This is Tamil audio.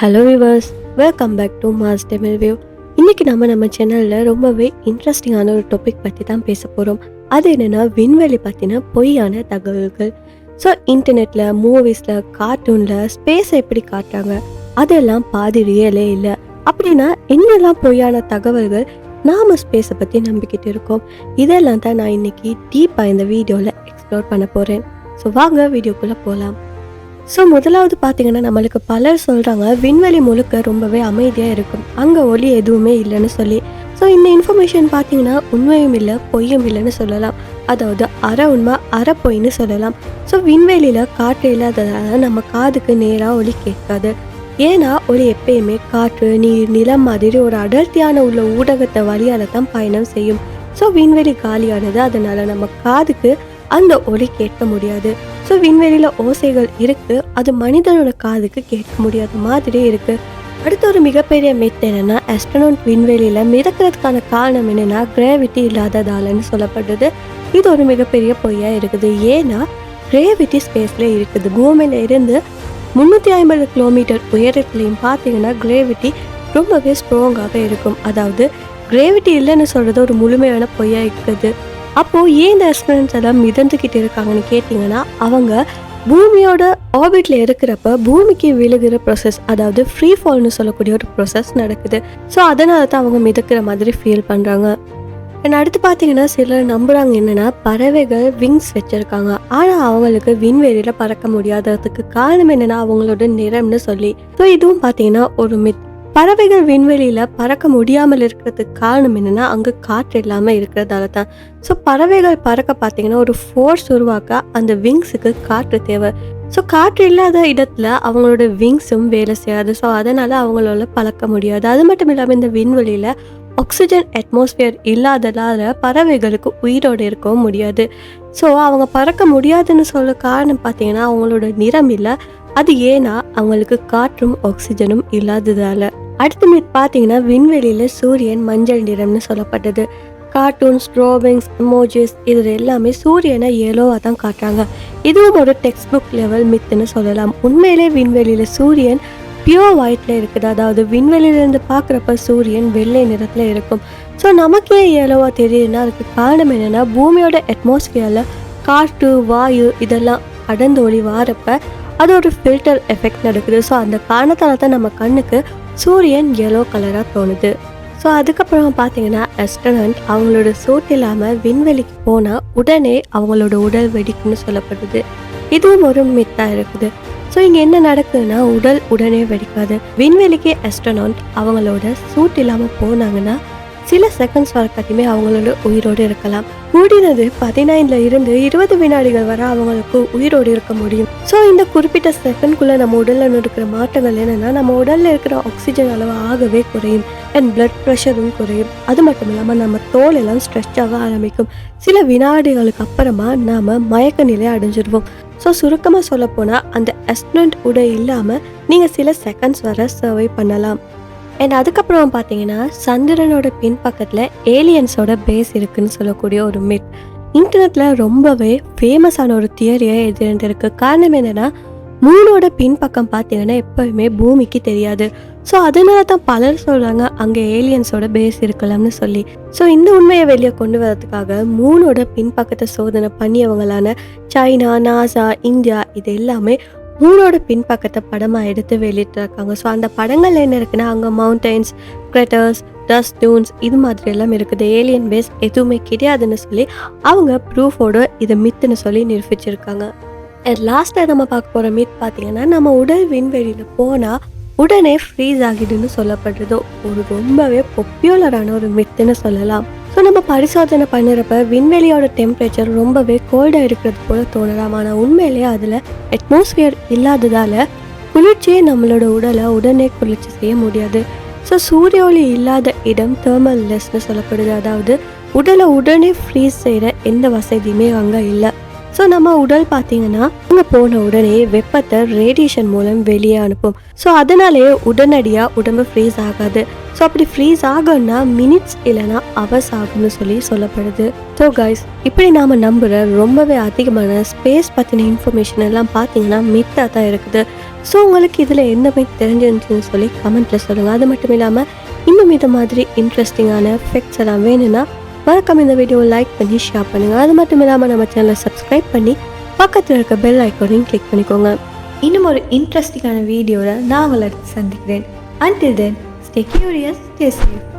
Hello viewers welcome back to mass Tamil view இன்னைக்கு நம்ம நம்ம சேனலில் ரொம்பவே இன்ட்ரெஸ்டிங்கான ஒரு டாபிக் பற்றி தான் பேச போகிறோம் அது என்னென்னா விண்வெளி பற்றின பொய்யான தகவல்கள். ஸோ இன்டர்நெட்டில் மூவிஸில் கார்ட்டூனில் ஸ்பேஸை எப்படி காட்டுறாங்க? அதெல்லாம் பாதி ரியலே இல்லை. அப்படின்னா என்னெல்லாம் பொய்யான தகவல்கள் நாம் ஸ்பேஸை பற்றி நம்பிக்கிட்டு இருக்கோம்? இதெல்லாம் தான் நான் இன்னைக்கு டீப்பாக இந்த வீடியோவில் எக்ஸ்ப்ளோர் பண்ண போகிறேன் ஸோ வாங்க வீடியோக்குள்ளே போகலாம் ஸோ முதலாவது பார்த்தீங்கன்னா நம்மளுக்கு பலர் சொல்கிறாங்க விண்வெளி முழுக்க ரொம்பவே அமைதியாக இருக்கும். அங்கே ஒளி எதுவுமே இல்லைன்னு சொல்லி. ஸோ இந்த இன்ஃபர்மேஷன் பார்த்தீங்கன்னா உண்மையும் இல்லை பொய்யும் இல்லைன்னு சொல்லலாம். அதாவது அரை உண்மை அரை பொய்ன்னு சொல்லலாம். ஸோ விண்வெளியில் காற்று இல்லாததால் நம்ம காதுக்கு நேராக ஒளி கேட்காது. ஏன்னா ஒளி எப்பயுமே காற்று நீர் நிலம் மாதிரி ஒரு அடர்த்தியான உள்ள ஊடகத்தை வழியால் தான் பயணம் செய்யும். ஸோ விண்வெளி காலியானது அதனால் நம்ம காதுக்கு அந்த ஒளி கேட்க முடியாது. ஸோ விண்வெளியில் ஓசைகள் இருக்குது அது மனிதனோட காதுக்கு கேட்க முடியாத மாதிரி இருக்குது அடுத்த ஒரு மிகப்பெரிய மித் என்னென்னா ஆஸ்ட்ரனோட் விண்வெளியில் மிதக்கிறதுக்கான காரணம் என்னென்னா கிராவிட்டி இல்லாததாலன்னு சொல்லப்படுது. இது ஒரு மிகப்பெரிய பொய்யாக இருக்குது. ஏன்னா கிராவிட்டி ஸ்பேஸில் இருக்குது. பூமியில் இருந்து முந்நூற்றி ஐம்பது கிலோமீட்டர் உயரத்துலையும் பார்த்தீங்கன்னா கிராவிட்டி ரொம்பவே ஸ்ட்ராங்காக இருக்கும். அதாவது கிராவிட்டி இல்லைன்னு சொல்கிறது ஒரு முழுமையான பொய்யாக இருக்குது. அப்போது ஏன் இந்த எக்ஸ்பீரியன்ஸ் எல்லாம் மிதந்துக்கிட்டு இருக்காங்கன்னு கேட்டிங்கன்னா அவங்க பூமியோட ஆர்பிட்ல இருக்கிறப்ப பூமிக்கு விழுகிற ப்ரொசஸ் அதாவது ஃப்ரீ ஃபால்னு சொல்லக்கூடிய ஒரு ப்ரொசஸ் நடக்குது. ஸோ அதனால தான் அவங்க மிதக்கிற மாதிரி ஃபீல் பண்ணுறாங்க அண்ட் அடுத்து பார்த்தீங்கன்னா சிலர் நம்புகிறாங்க என்னென்னா பறவைகள் விங்ஸ் வச்சுருக்காங்க. ஆனால் அவங்களுக்கு விண்வெளியில் பறக்க முடியாததுக்கு காரணம் என்னன்னா அவங்களோட நிறம்னு சொல்லி. ஸோ இதுவும் பார்த்தீங்கன்னா ஒரு மித் பறவைகள் விண்வெளியில் பறக்க முடியாமல் இருக்கிறதுக்கு காரணம் என்னென்னா அங்கே காற்று இல்லாமல் இருக்கிறதால தான் ஸோ பறவைகள் பறக்க பார்த்தீங்கன்னா ஒரு ஃபோர்ஸ் உருவாக்க அந்த விங்ஸுக்கு காற்று தேவை. ஸோ காற்று இல்லாத இடத்துல அவங்களோட விங்ஸும் வேலை செய்யாது. ஸோ அதனால் அவங்களால பறக்க முடியாது. அது மட்டும் இல்லாமல் இந்த விண்வெளியில் ஆக்சிஜன் அட்மாஸ்பியர் இல்லாததால் பறவைகளுக்கு உயிரோடு இருக்கவும் முடியாது. ஸோ அவங்க பறக்க முடியாதுன்னு சொல்ல காரணம் பார்த்தீங்கன்னா அவங்களோட நிறம் இல்லை. அது ஏன்னா அவங்களுக்கு காற்றும் ஆக்சிஜனும் இல்லாததால். அடுத்து மீட் பார்த்தீங்கன்னா விண்வெளியில் சூரியன் மஞ்சள் நிறம்னு சொல்லப்பட்டது. கார்ட்டூன்ஸ் ட்ராவிங்ஸ் எமோஜிஸ் இது எல்லாமே சூரியனை ஏலோவாக தான் காட்டுறாங்க. இதுவும் ஒரு டெக்ஸ்ட் புக் லெவல் மித்துன்னு சொல்லலாம். உண்மையிலே விண்வெளியில் சூரியன் பியோர் ஒயிட்டில் இருக்குது. அதாவது விண்வெளியிலேருந்து பார்க்குறப்ப சூரியன் வெள்ளை நிறத்தில் இருக்கும். ஸோ நமக்கே ஏலோவாக தெரியுதுன்னா அதுக்கு காரணம் என்னென்னா பூமியோட அட்மாஸ்ஃபியரில் காற்று வாயு இதெல்லாம் அடர்ந்து ஒளி வாரப்ப அது ஒரு ஃபில்டர் எஃபெக்ட் நடக்குது. ஸோ அந்த காரணத்தால் தான் நம்ம கண்ணுக்கு சூரியன் எல்லோ கலராக தோணுது. ஸோ அதுக்கப்புறம் பார்த்தீங்கன்னா அஸ்ட்ரனண்ட் அவங்களோட சூட் இல்லாமல் விண்வெளிக்கு போனால் உடனே அவங்களோட உடல் வெடிக்கும்னு சொல்லப்படுது. இதுவும் ஒரு மித்தாக இருக்குது. ஸோ இங்கே என்ன நடக்குதுன்னா உடல் உடனே வெடிக்காது. விண்வெளிக்கு அஸ்ட்ரனாட் அவங்களோட சூட் இல்லாமல் போனாங்கன்னா சில செகண்ட்ஸ் வரைக்குமே அவங்களோட உயிரோடு இருக்கலாம். கூடினது பதினைந்துல இருந்து இருபது வினாடிகள் வரை அவங்களுக்கு உயிரோடு இருக்க முடியும். ஸோ இந்த குறிப்பிட்ட செகண்ட்குள்ள நம்ம உடல்ல நடக்கிற மாற்றங்கள் என்னன்னா நம்ம உடல்ல இருக்கிற ஆக்சிஜன் அளவு ஆகவே குறையும் அண்ட் பிளட் ப்ரெஷரும் குறையும். அது மட்டும் இல்லாமல் நம்ம தோல் எல்லாம் ஸ்ட்ரெச் ஆக ஆரம்பிக்கும். சில வினாடிகளுக்கு அப்புறமா நாம மயக்க நிலை அடைஞ்சிருவோம். ஸோ சுருக்கமாக சொல்ல அந்த அஸ்டன்ட் உடை இல்லாமல் நீங்கள் சில செகண்ட்ஸ் வர சர்வை பண்ணலாம். அண்ட் அதுக்கப்புறம் பார்த்தீங்கன்னா சந்திரனோட பின்பக்கத்தில் ஏலியன்ஸோட பேஸ் இருக்குன்னு சொல்லக்கூடிய ஒரு மிட் இன்டர்நெட்டில் ரொம்பவே ஃபேமஸான ஒரு தியரியை எதிர்ந்திருக்கு காரணம் என்னென்னா மூணோட பின்பக்கம் பார்த்தீங்கன்னா எப்போவுமே பூமிக்கு தெரியாது. ஸோ அதனால தான் பலர் சொல்கிறாங்க அங்கே ஏலியன்ஸோட பேஸ் இருக்கலாம்னு சொல்லி. ஸோ இந்த உண்மையை வெளியே கொண்டு வரதுக்காக மூணோட பின்பக்கத்தை சோதனை பண்ணியவங்களான சைனா நாசா இந்தியா இது எல்லாமே மூணோட பின்பக்கத்தை படமாக எடுத்து வெளியிட்டிருக்காங்க. ஸோ அந்த படங்கள் என்ன இருக்குன்னா அங்கே மவுண்டன்ஸ் கிரெட்டர்ஸ் டஸ்ட் டூன்ஸ் இது மாதிரி எல்லாம் இருக்குது. ஏலியன் பேஸ் எதுவுமே கிடையாதுன்னு சொல்லி அவங்க ப்ரூஃபோட இதை மித்துன்னு சொல்லி நிரூபிச்சிருக்காங்க. லாஸ்ட்டாக நம்ம பார்க்க போகிற மீட் பார்த்தீங்கன்னா நம்ம உடல் விண்வெளியில் போனால் உடனே ஃப்ரீஸ் ஆகிடுன்னு சொல்லப்படுறது. ஒரு ரொம்பவே பொப்புலரான ஒரு மித்துன்னு சொல்லலாம். ஸோ நம்ம பரிசோதனை பண்ணுறப்ப விண்வெளியோட டெம்பரேச்சர் ரொம்பவே கோல்டாக இருக்கிறது போல தோணலாம் ஆனால் உண்மையிலேயே அதில் அட்மாஸ்பியர் இல்லாததால் குளிர்ச்சியே நம்மளோட உடலை உடனே குளிர்ச்சி செய்ய முடியாது. ஸோ சூரிய ஒளி இல்லாத இடம் தேர்மல் லெஸ்னு சொல்லப்படுது. அதாவது உடலை உடனே ஃப்ரீஸ் செய்கிற எந்த வசதியுமே அங்கே இல்லை. ஸோ நம்ம உடல் பார்த்தீங்கன்னா அங்கே போன உடனே வெப்பத்தை ரேடியேஷன் மூலம் வெளியே அனுப்பும். ஸோ அதனாலேயே உடனடியாக உடம்பு ஃப்ரீஸ் ஆகாது. ஸோ அப்படி ஃப்ரீஸ் ஆகும்னா மினிட்ஸ் இல்லைன்னா அவர்ஸ் ஆகும்னு சொல்லி சொல்லப்படுது. ஸோ கைஸ் இப்படி நாம் நம்புகிற ரொம்பவே அதிகமான ஸ்பேஸ் பற்றின இன்ஃபர்மேஷன் எல்லாம் பார்த்தீங்கன்னா மித்தாக தான் இருக்குது. ஸோ உங்களுக்கு இதில் என்ன மாதிரி தெரிஞ்சிருந்துச்சுன்னு சொல்லி கமெண்ட்டில் சொல்லுங்கள் அது மட்டும் இல்லாமல் இன்னும் இது மாதிரி இன்ட்ரெஸ்டிங்கான ஃபெக்ட்ஸ் எல்லாம் வேணும்னா மறக்காம இந்த வீடியோவை லைக் பண்ணி ஷேர் பண்ணுங்கள் அது மட்டும் இல்லாமல் நம்ம சேனலை சப்ஸ்கிரைப் பண்ணி பக்கத்தில் இருக்க பெல் ஐக்கோனையும் கிளிக் பண்ணிக்கோங்க. இன்னும் ஒரு இன்ட்ரெஸ்டிங்கான வீடியோவில் நான் உங்களை சந்திக்கிறேன். Until then stay curious stay safe